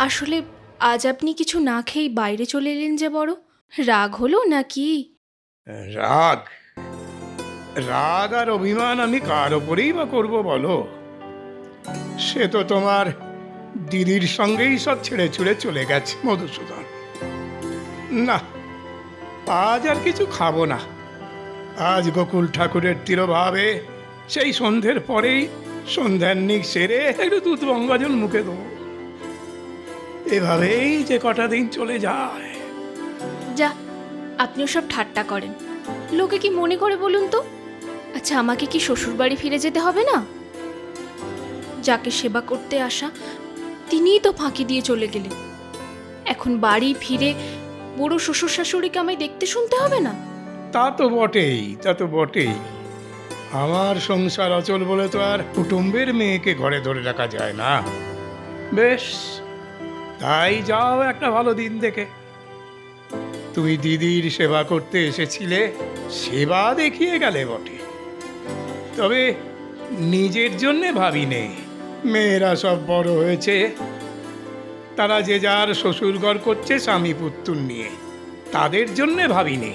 আসলে আজ আপনি কিছু না খেয়েই বাইরে চলে এলেন যে বড়? রাগ হলো নাকি? রাগ? রাগ আর অভিমান আমি কার ওপরেই বা করব বলো? সে তো তোমার দিদির সঙ্গেই সব ছেড়ে ছুড়ে চলে গেছে, মধুসূদন। না, আজ আর কিছু খাব না। আজ গোকুল ঠাকুরের তিরোভাবে, সেই সন্ধ্যের পরেই সন্ধ্যার সেরে একটু দুধ গঙ্গাজল মুখে দেবো। এভাবেই যে কটা দিন চলে যায়। যা আপনিও সব ঠাট্টা করেন। লোকে কি মনে করে বলুন তো? আচ্ছা আমাকে কি শ্বশুরবাড়ি ফিরে যেতে হবে না? যাকে সেবা করতে আসা তিনিই তো ফাঁকি দিয়ে চলে গেলেন। এখন বাড়ি ফিরে বড় শ্বশুর শাশুড়িকে আমায় দেখতে শুনতে হবে না? তা তো বটেই তা তো বটেই। আমার সংসার অচল বলে তো আর কুটুম্বের মেয়েকে ঘরে ধরে রাখা যায় না। বেশ। তাই যাও একটা ভালো দিন দেখে। তুমি দিদির সেবা করতে এসেছিলে সেবা দেখিয়ে গেলে বটে। তবে নিজের জন্যে ভাবি নেই মেয়েরা সব বড় হয়েছে। তারা যে যার শ্বশুর ঘর করছে স্বামী পুত্তুর নিয়ে তাদের জন্যে ভাবিনি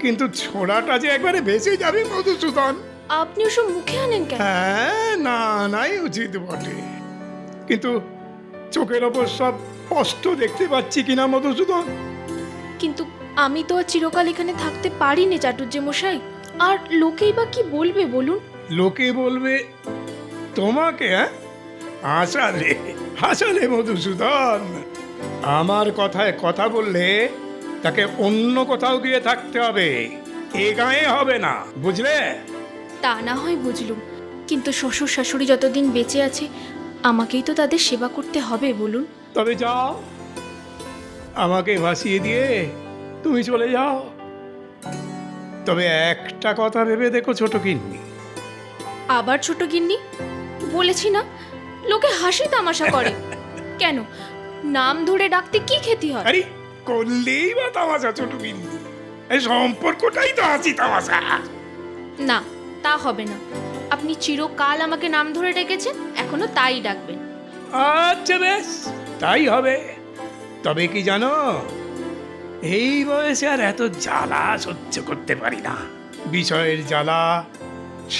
কিন্তু ছোড়াটা যে একবারে বেঁচে যাবে মধুসূদন। আপনি ওসব মুখে আনেন কেন? হ্যাঁ না নাই উচিত বটে। কিন্তু চোখের ওপর সব স্পষ্ট দেখতে পাচ্ছি কিনা মধুসূদন? কিন্তু আমি তো আর চিরকাল এখানে থাকতে পারিনি চাটুর্যে মশাই। আর লোকেই বা কি বলবে বলুন? লোকে বলবে তোমাকে হ্যাঁ? হাসালে হাসালে মধুসূদন। আমার কথায় কথা বললে তাকে অন্য কোথাও গিয়ে থাকতে হবে। এ গায়ে হবে না বুঝলে? তা না হয় বুঝলুম। কিন্তু শ্বশুর শাশুড়ি যতদিন বেঁচে আছে আমাকেই তো তাদের সেবা করতে হবে বলুন। তবে যাও। আমাকে ভাসিয়ে দিয়ে তুমি চলে যাও। তবে একটা কথা ভেবে দেখো ছোট কিন্নি আবার ছোট গিন্নি? বলেছি না লোকে হাসি তামাশা করে। কেন? নাম ধরে ডাকতে কি ক্ষতি হয়? আরে করলেই বা তামাশা ছোট কিন্নি এই সম্পর্কটাই তো হাসি তামাশা। না তা হবে না। আপনি চিরকাল আমাকে নাম ধরে ডেকেছেন এখনও তাই ডাকবেন। আচ্ছা বেশ তাই হবে। তবে কি জানো এই বয়সে আর এত জ্বালা সহ্য করতে পারি না। বিষয়ের জ্বালা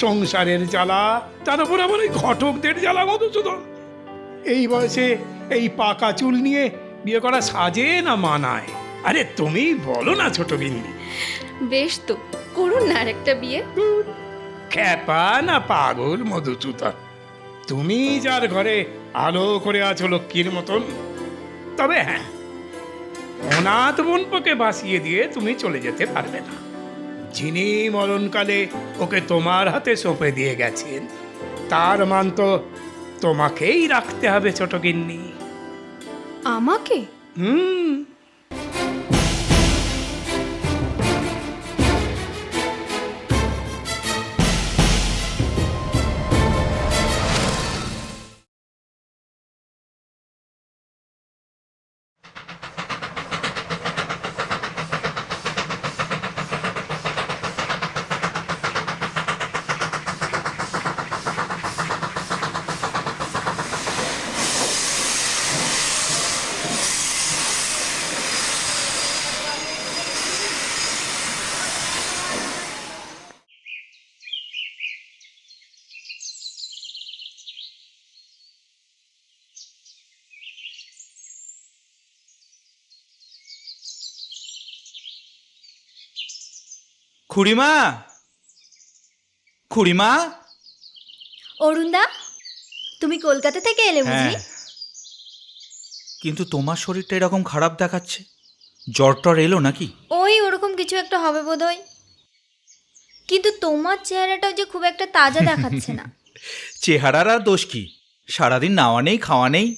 সংসারের জ্বালা তার উপর আবার ওই ঘটকদের জ্বালা মধুসূদন এই বয়সে এই পাকা চুল নিয়ে বিয়ে করা সাজে না মানায়। আরে তুমি বলো না ছোট বিন্দি বেশ তো করুন না আর একটা বিয়ে খ্যাপা না পাগল মধুসূদন? তুমি যার ঘরে আলো করে আছো লক্ষ্মীর মতন তবে হ্যাঁ অনাথ বোনপোকে বাসিয়ে দিয়ে তুমি চলে যেতে পারবে না। যিনি মরণকালে ওকে তোমার হাতে সঁপে দিয়ে গেছেন তার মান তো তোমাকেই রাখতে হবে ছোট গিন্নি। আমাকে? হুম। খুড়িমা? খুড়িমা? অরুণদা তুমি কলকাতা থেকে এলে বুঝি? হ্যাঁ। কিন্তু তোমার শরীরটা এরকম খারাপ দেখাচ্ছে। জ্বর টর এলো নাকি? ওই ওরকম কিছু একটা হবে বোধহয়। কিন্তু তোমার চেহারাটাও যে খুব একটা তাজা দেখাচ্ছে না। চেহারার আর দোষ কি? সারাদিন নাওয়া নেই খাওয়া নেই।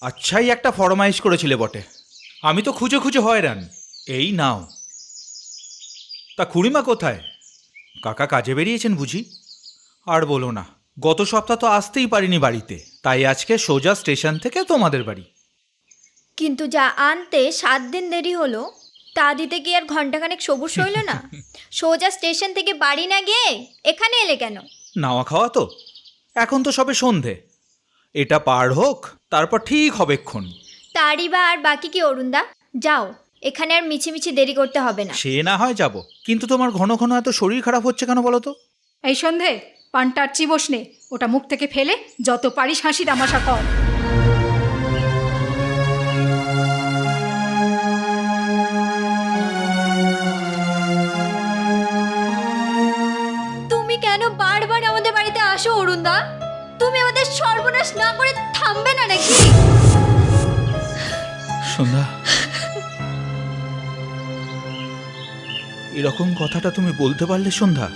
আচ্ছাই একটা ফরমাইশ করেছিলে বটে। আমি তো খুঁজে খুঁজে হয়রান। এই নাও। খুড়িমা কোথায়? কাকা কাজে বেরিয়েছেন বুঝি? আর বলো না গত সপ্তাহ তো আসতেই পারিনি বাড়িতে তাই আজকে সোজা স্টেশন থেকে তোমাদের বাড়ি। কিন্তু যা আনতে সাত দিন দেরি হলো তা দিতে কি আর ঘন্টাখানেক সবুজ হইল না? সোজা স্টেশন থেকে বাড়ি না গিয়ে এখানে এলে কেন? নাওয়া খাওয়া তো? এখন তো সবে সন্ধে। এটা পার হোক তারপর ঠিক হবে ক্ষণ তারই বা আর বাকি কি অরুণদা? যাও। এখানে আর মিছিমিছি দেরি করতে হবে না। সে না হয় যাব। কিন্তু তোমার ঘন ঘন এত শরীর খারাপ হচ্ছে কেন বলো তো? এই সন্ধে পানটার চিবস নে। ওটা মুখ থেকে ফেলে যত পারিস হাসি তামাশা কর। তুমি কেন বারবার আমাদের বাড়িতে আসো অরুণদা? তুমি আমাদের সর্বনাশ না করে থামবে না নাকি? সন্ধ্যা এরকম কথাটা তুমি বলতে পারলে সন্ধ্যা?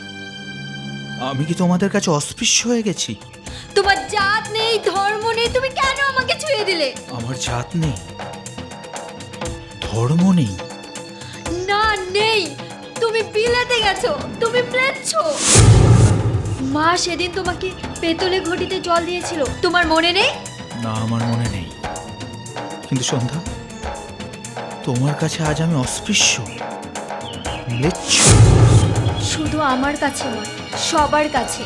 আমি কি তোমাদের কাছে অস্পৃশ্য হয়ে গেছি? তোমার জাত নেই ধর্ম নেই তুমি কেন আমাকে ছুঁয়ে দিলে? আমার জাত নেই। ধর্ম নেই। না নেই। তুমি বিলাতে গেছো তুমি প্লেচ্ছো মা সেদিন তোমাকে পেতলে ঘটিতে জল দিয়েছিল। তোমার মনে নেই? না আমার মনে নেই। কিন্তু সন্ধ্যা তোমার কাছে আজ আমি অস্পৃশ্য। শুধু আমার কাছে নয় সবার কাছে।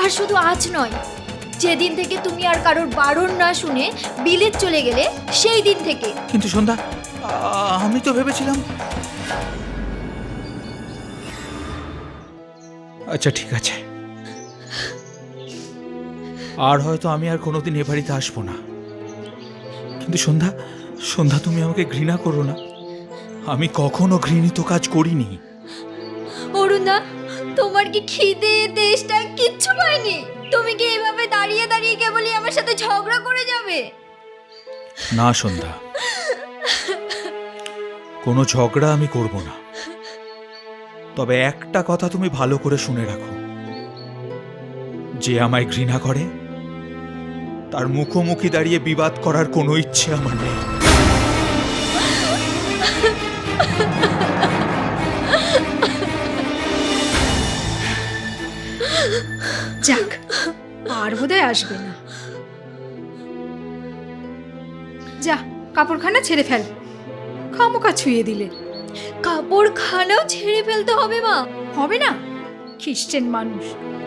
আর শুধু আজ নয় যেদিন থেকে তুমি আর কারোর বারণ না শুনে বিলেত চলে গেলে সেই দিন থেকে। কিন্তু সন্ধ্যা আমি তো ভেবেছিলাম আচ্ছা ঠিক আছে। আর হয়তো আমি আর কোনোদিন এ বাড়িতে আসব না। কিন্তু সন্ধ্যা সন্ধ্যা তুমি আমাকে ঘৃণা করো না। আমি কখনো ঘৃণিত কাজ করিনি। অরুণা তোমার কি খিদে দেশটা কিচ্ছু পায়নি? তুমি কি এইভাবে দাঁড়িয়ে দাঁড়িয়ে কেবলই আমার সাথে ঝগড়া করে যাবে? না সন্ধ্যা। কোনো ঝগড়া আমি করব না। তবে একটা কথা তুমি ভালো করে শুনে রাখো। যে আমায় ঘৃণা করে তার মুখোমুখি দাঁড়িয়ে বিবাদ করার কোনো ইচ্ছে আমার নেই। যাক আর বোধহয় আসবে না। যা কাপড়খানা ছেড়ে ফেল। খামোকা ছুঁয়ে দিলে। কাপড়খানাও ছেড়ে ফেলতে হবে মা। হবে না? খ্রিস্টান মানুষ।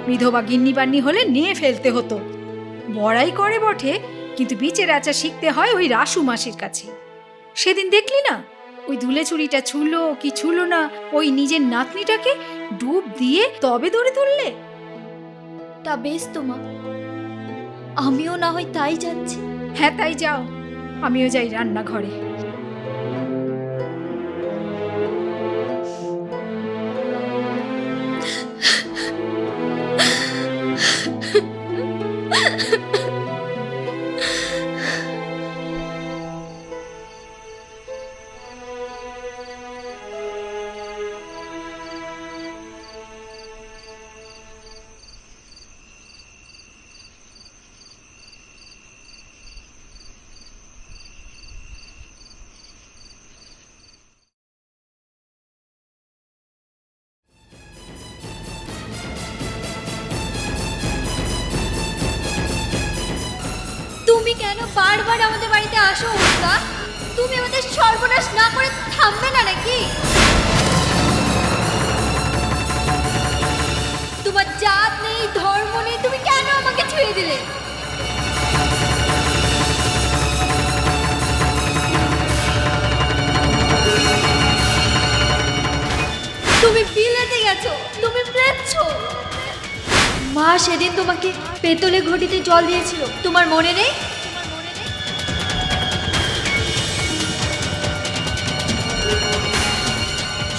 বিধবা গিন্নি বান্নি হলে নিয়ে ফেলতে হতো। বড়াই করে বটে কিন্তু বিচের আচা শিখতে হয় ওই রাসু মাসির কাছে। সেদিন দেখলি না? ওই দুলে চুরিটা ছুলো কি ছুলো না ওই নিজের নাতনিটাকে ডুব দিয়ে তবে ধরে তুললে? তা বেশ তো, মা। আমিও না হয় তাই যাচ্ছি। হ্যাঁ তাই যাও। আমিও যাই রান্নাঘরে। গেছো তুমি মা সেদিন তোমাকে পেতলে ঘটিতে জল দিয়েছিল। তোমার মনে নেই?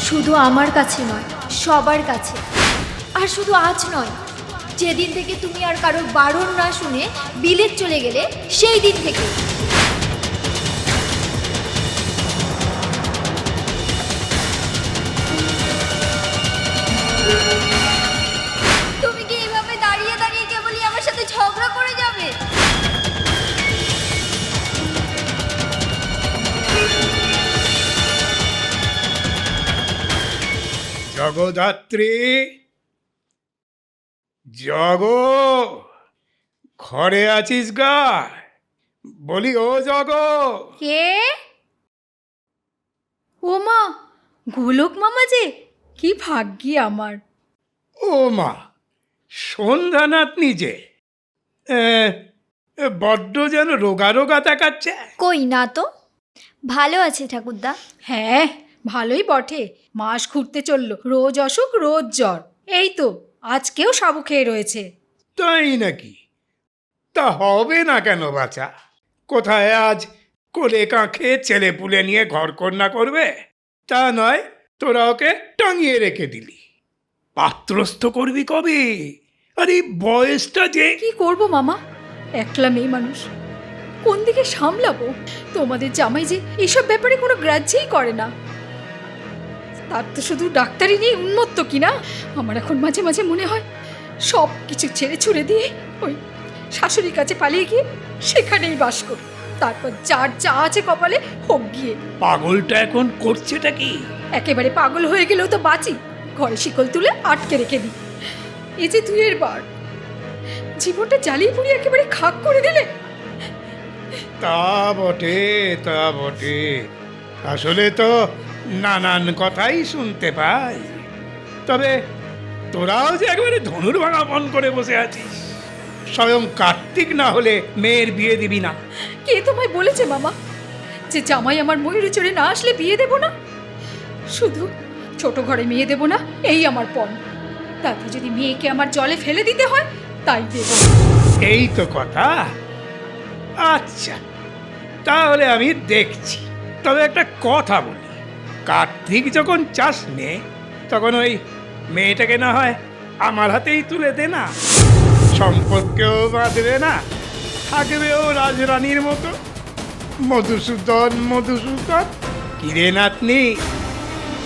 শুধু আমার কাছে নয়, সবার কাছে। আর শুধু আজ নয়, যেদিন থেকে তুমি আর কারোর বারণ না শুনে বিলেত চলে গেলে, সেই দিন থেকে। তুমি কি এইভাবে দাঁড়িয়ে দাঁড়িয়ে কেবলই আমার সাথে ঝগড়া করে যাবে? জগধাত্রী জগ! ঘরে আছিস গা? বলি ও জগ! কে? ও মা গোলক মামা যে কি ভাগ্যি আমার। ও মা সন্ধ্যা নাতনি যে এ, এ বড্ড যেন রোগা রোগা দেখাচ্ছে। কই না তো? ভালো আছে ঠাকুরদা। হ্যাঁ ভালোই বটে। মাস ঘুরতে চলল রোজ অসুখ রোজ জ্বর। এই তো আজকেও সাবু খেয়ে রয়েছে। তাই নাকি? তা হবে না কেন বাছা? কোথায় আজ কোলে কাঁখে ছেলে পুলে নিয়ে ঘর কন্যা করবে? তা নয় তোরা ওকে টাঙিয়ে রেখে দিলি। পাত্রস্থ করবি কবে? আরে বয়সটা যে কি করব মামা? একলা মেয়ে মানুষ। কোন দিকে সামলাবো? তোমাদের জামাই যে এসব ব্যাপারে কোনো গ্রাহ্যই করে না। তার তো শুধু ডাক্তারি নিয়ে উন্মত্ত কিনা? আমার এখন মাঝে মাঝে মনে হয় সব কিছু ছেড়ে ছুড়ে দিয়ে ওই শাশুড়ির কাছে পালিয়ে গিয়ে সেখানেই বাস করি। তারপর যার যা আছে কপালে হোক গিয়ে। পাগলটা এখন করছেটা কি? একেবারে পাগল হয়ে গেলেও তো বাঁচি। ঘরে শিকল তুলে আটকে রেখে দিই। এই যে দুইয়ের বার। জীবনটা জ্বালিয়ে পুড়িয়ে একেবারে খাক করে দিলে। তা বটে তা বটে। আসলে তো নানান কথাই শুনতে পাই। তবে তোরাও যে একেবারে ধনুর ভাঙা মন করে বসে আছিস। স্বয়ং কার্তিক না হলে মেয়ের বিয়ে দিবি না। কে তোমায় বলেছে মামা? যে জামাই আমার ময়ূরে চড়ে না আসলে বিয়ে দেব না? শুধু ছোট ঘরে মেয়ে দেব না, এই আমার পণ। তাতে যদি মেয়েকে আমার জলে ফেলে দিতে হয়, তাই দেব। এই তো কথা। আচ্ছা তাহলে আমি দেখছি। তবে একটা কথা বলি। কার্তিক যখন চাষ নে, তখন ওই মেয়েটাকে না হয় আমার হাতেই তুলে দে না। সম্পদকেও বাঁধবে না। থাকবেও রাজরানীর মতো। মধুসূদন মধুসূদন, কিরে নাতনি?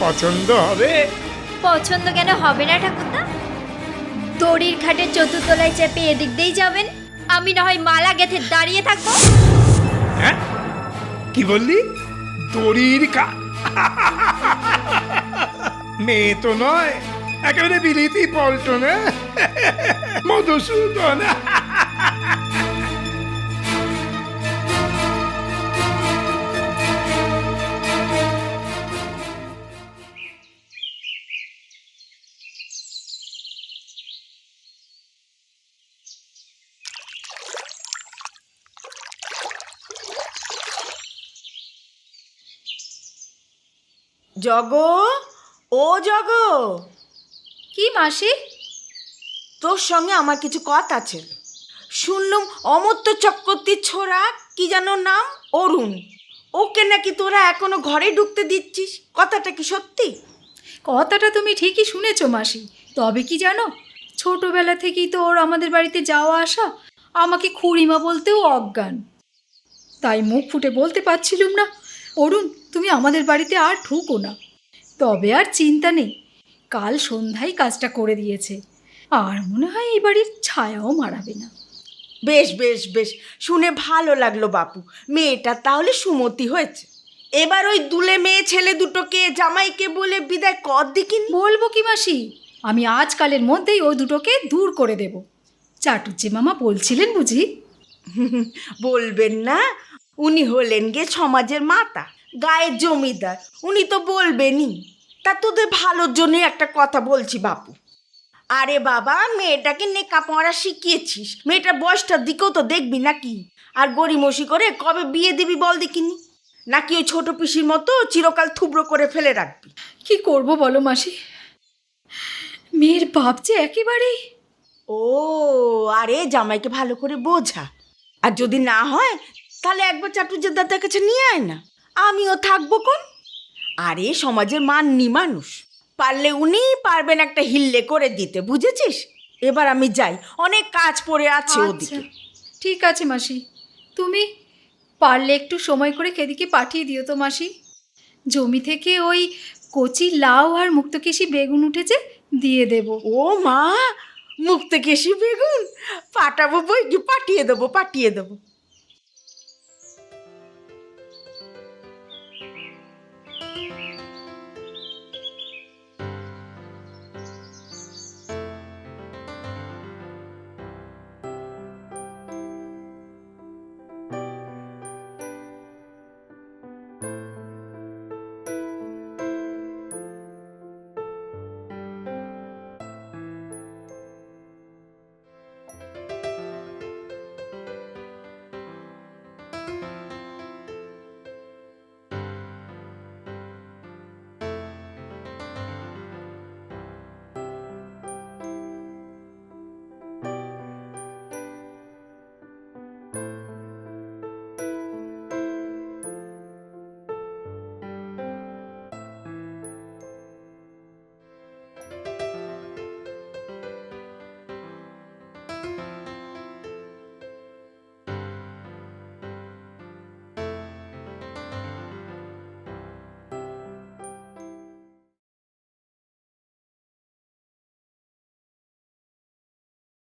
পছন্দ হবে? পছন্দ কেন হবে না ঠাকুরদা? দড়ির খাটের চতুর্তলায় চেপে এদিক দিয়েই যাবেন। আমি না হয় মালা গেথে দাঁড়িয়ে থাকব। হ্যাঁ? কি বললি? দড়ির কা মেয়ে তো নয় একেবারে বিলিতি পল্টন হ্যাঁ? মধুসূদন জগ ও জগ। কি মাসি? তোর সঙ্গে আমার কিছু কথা ছিল শুনলুম অমর্ত্য চক্রবর্তীর ছোড়া কি যেন নাম? অরুণ। ওকে নাকি তোরা এখনও ঘরে ঢুকতে দিচ্ছিস? কথাটা কি সত্যি? কথাটা তুমি ঠিকই শুনেছো মাসি। তবে কি জানো? ছোটবেলা থেকেই তো ওর আমাদের বাড়িতে যাওয়া আসা আমাকে খুড়িমা বলতেও অজ্ঞান। তাই মুখ ফুটে বলতে পারছিলুম না। অরুণ তুমি আমাদের বাড়িতে আর ঠুকো না। তবে আর চিন্তা নেই কাল সন্ধ্যায় কাজটা করে দিয়েছে। আর মনে হয় এই বাড়ির ছায়াও মারাবে না। বেশ বেশ বেশ শুনে ভালো লাগল বাপু। মেয়েটা তাহলে সুমতি হয়েছে। এবার ওই দুলে মেয়ে ছেলে দুটোকে জামাইকে বলে বিদায় কর দেখিনি। বলব কি মাসি? আমি আজকালের মধ্যেই ওই দুটোকে দূর করে দেব। চাটুজ্জে মামা বলছিলেন বুঝি? বলবেন না উনি হলেন গে সমাজের মাতা গায়ের জমিদার। উনি তো বলবেনই। তা তোদের ভালোর জন্যই একটা কথা বলছি বাপু। আরে বাবা মেয়েটাকে নেকা পড়া শিখিয়েছিস। মেয়েটার বয়সটার দিকেও তো দেখবি নাকি? আর গড়িমসি করে কবে বিয়ে দিবি বল দেখিনি? নাকি ওই ছোট পিসির মতো চিরকাল থুবড়ো করে ফেলে রাখবি? কি করব বলো মাসি? মেয়ের বাপ যে একেবারেই ও আরে জামাইকে ভালো করে বোঝা। আর যদি না হয় তাহলে একবার চাটুর্যের দাদার কাছে নিয়ে আয় না। আমিও থাকব কোন? আরে সমাজের মাননি মানুষ। পারলে উনি পারবেন একটা হিল্লে করে দিতে বুঝেছিস? এবার আমি যাই অনেক কাজ পড়ে আছে আচ্ছা ওদিকে। ঠিক আছে মাসি। তুমি পারলে একটু সময় করে কেদিকে পাঠিয়ে দিও তো মাসি। জমি থেকে ওই কচি লাউ আর মুক্তকেশি বেগুন উঠেছে দিয়ে দেব। ও মা মুক্তকেশি বেগুন? পাঠাবো বই কি পাঠিয়ে দেবো পাঠিয়ে দেবো।